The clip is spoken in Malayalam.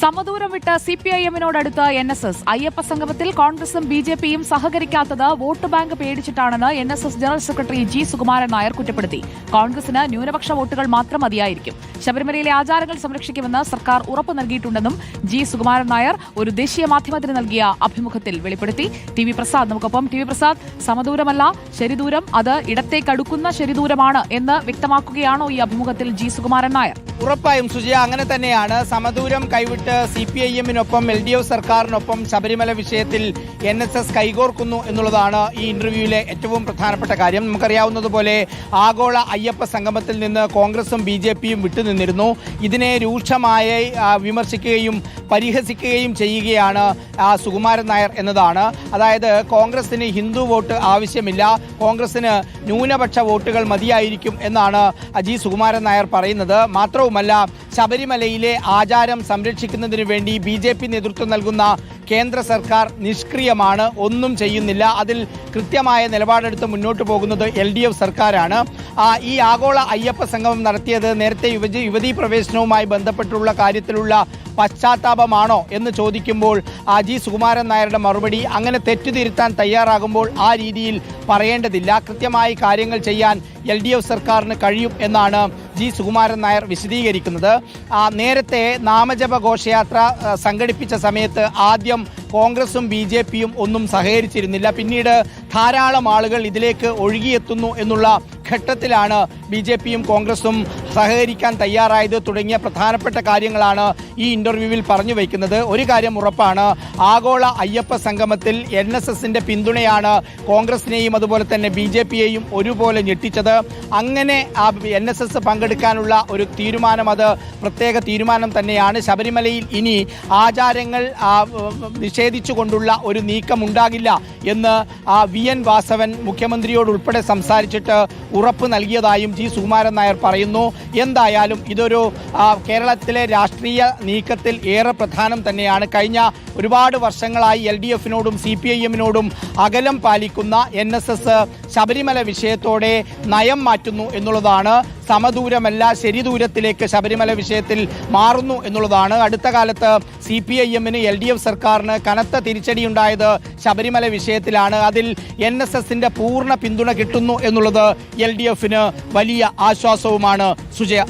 സമദൂരം വിട്ട് സി പി ഐ എമ്മിനോടടുത്ത് എൻ എസ് എസ്. അയ്യപ്പ സംഗമത്തിൽ കോൺഗ്രസും ബി ജെ പിയും സഹകരിക്കാത്തത് vote bank പേടിച്ചിട്ടാണെന്ന് N S S general secretary G Sukumaran Nair കുറ്റപ്പെടുത്തി. കോൺഗ്രസിന് ന്യൂനപക്ഷ വോട്ടുകൾ മാത്രം മതിയായിരിക്കും. ശബരിമലയിലെ ആചാരങ്ങൾ സംരക്ഷിക്കുമെന്ന് സർക്കാർ ഉറപ്പു നൽകിയിട്ടുണ്ടെന്നും ജി സുകുമാരൻ നായർ ഒരു ദേശീയ മാധ്യമത്തിന് നൽകിയ അഭിമുഖത്തിൽ വെളിപ്പെടുത്തി. ടി വി പ്രസാദ് നമുക്കൊപ്പം. ടി വി പ്രസാദ് സമദൂരമല്ല ശരിദൂരം അത് ഇടത്തേക്കടുക്കുന്ന ശരിദൂരമാണ് എന്ന് വ്യക്തമാക്കുകയാണോ ഈ അഭിമുഖത്തിൽ ജി സുകുമാരൻ നായർ? ഉറപ്പായും സുജയ അങ്ങനെ തന്നെയാണ്. സമദൂരം കൈവിട്ട് സി പി ഐ എമ്മിനൊപ്പം എൽ ഡി എഫ് സർക്കാരിനൊപ്പം ശബരിമല വിഷയത്തിൽ എൻ എസ് എസ് കൈകോർക്കുന്നു എന്നുള്ളതാണ് ഈ ഇന്റർവ്യൂവിലെ ഏറ്റവും പ്രധാനപ്പെട്ട കാര്യം. നമുക്കറിയാവുന്നതുപോലെ ആഗോള അയ്യപ്പ സംഗമത്തിൽ നിന്ന് കോൺഗ്രസും ബി ജെ പിയും വിട്ടുനിന്നിരുന്നു. ഇതിനെ രൂക്ഷമായി വിമർശിക്കുകയും പരിഹസിക്കുകയും ചെയ്യുകയാണ് സുകുമാരൻ നായർ എന്നതാണ്. അതായത് കോൺഗ്രസിന് ഹിന്ദു വോട്ട് ആവശ്യമില്ല. കോൺഗ്രസിന് ന്യൂനപക്ഷ വോട്ടുകൾ മതിയായിരിക്കും എന്നാണ് അജി സുകുമാരൻ നായർ പറയുന്നത്. മാത്രവുമല്ല ശബരിമലയിലെ ആചാരം സംരക്ഷിക്കുന്നതിന് വേണ്ടി ബി നേതൃത്വം നൽകുന്ന കേന്ദ്ര സർക്കാർ നിഷ്ക്രിയമാണ് ഒന്നും ചെയ്യുന്നില്ല. അതിൽ കൃത്യമായ നിലപാടെടുത്ത് മുന്നോട്ട് പോകുന്നത് എൽ ഡി എഫ് സർക്കാരാണ് ഈ ആഗോള അയ്യപ്പ സംഗമം നടത്തിയത് നേരത്തെ യുവതി യുവതീ പ്രവേശനവുമായി ബന്ധപ്പെട്ടുള്ള കാര്യത്തിലുള്ള പശ്ചാത്താപമാണോ എന്ന് ചോദിക്കുമ്പോൾ ജി സുകുമാരൻ നായരുടെ മറുപടി അങ്ങനെ തെറ്റുതിരുത്താൻ തയ്യാറാകുമ്പോൾ ആ രീതിയിൽ പറയേണ്ടതില്ല. കൃത്യമായി കാര്യങ്ങൾ ചെയ്യാൻ എൽ ഡി എഫ് സർക്കാരിന് കഴിയും എന്നാണ് ജി സുകുമാരൻ നായർ വിശദീകരിക്കുന്നത്. നേരത്തെ നാമജപ ഘോഷയാത്ര സംഘടിപ്പിച്ച സമയത്ത് ആദ്യം കോൺഗ്രസും ബി ജെ പിയും ഒന്നും സഹകരിച്ചിരുന്നില്ല. പിന്നീട് ധാരാളം ആളുകൾ ഇതിലേക്ക് ഒഴുകിയെത്തുന്നു എന്നുള്ള ഘട്ടത്തിലാണ് ബി ജെ പിയും കോൺഗ്രസും സഹകരിക്കാൻ തയ്യാറായത് തുടങ്ങിയ പ്രധാനപ്പെട്ട കാര്യങ്ങളാണ് ഈ ഇന്റർവ്യൂവിൽ പറഞ്ഞു വയ്ക്കുന്നത്. ഒരു കാര്യം ഉറപ്പാണ് ആഗോള അയ്യപ്പ സംഗമത്തിൽ എൻ എസ് എസിന്റെ പിന്തുണയാണ് കോൺഗ്രസിനെയും അതുപോലെ തന്നെ ബി ജെ പിയെയും ഒരുപോലെ ഞെട്ടിച്ചത്. അങ്ങനെ ആ എൻ എസ് എസ് പങ്കെടുക്കാനുള്ള ഒരു തീരുമാനം അത് പ്രത്യേക തീരുമാനം തന്നെയാണ്. ശബരിമലയിൽ ഇനി ആചാരങ്ങൾ നിഷേധിച്ചുകൊണ്ടുള്ള ഒരു നീക്കം ഉണ്ടാകില്ല എന്ന് വി എൻ വാസവൻ മുഖ്യമന്ത്രിയോട് ഉൾപ്പെടെ സംസാരിച്ചിട്ട് ഉറപ്പ് നൽകിയതായും ജി സുകുമാരൻ നായർ പറയുന്നു. എന്തായാലും ഇതൊരു കേരളത്തിലെ രാഷ്ട്രീയ നീക്കത്തിൽ ഏറെ പ്രധാനം തന്നെയാണ്. കഴിഞ്ഞ ഒരുപാട് വർഷങ്ങളായി എൽ ഡി എഫിനോടും സി പി ഐ എമ്മിനോടും അകലം പാലിക്കുന്ന എൻ എസ് എസ് ശബരിമല വിഷയത്തോടെ നയം മാറ്റുന്നു എന്നുള്ളതാണ് സമദൂരമല്ല ശരിദൂരത്തിലേക്ക് ശബരിമല വിഷയത്തിൽ മാറുന്നു എന്നുള്ളതാണ്. അടുത്ത കാലത്ത് സി പി ഐ എമ്മിന് എൽ ഡി എഫ് സർക്കാരിന് കനത്ത തിരിച്ചടിയുണ്ടായത് ശബരിമല വിഷയത്തിലാണ്. അതിൽ എൻ എസ് എസിന്റെ പൂർണ പിന്തുണ കിട്ടുന്നു എന്നുള്ളത് എൽ ഡി എഫിന് വലിയ ആശ്വാസവുമാണ്. സുജയ.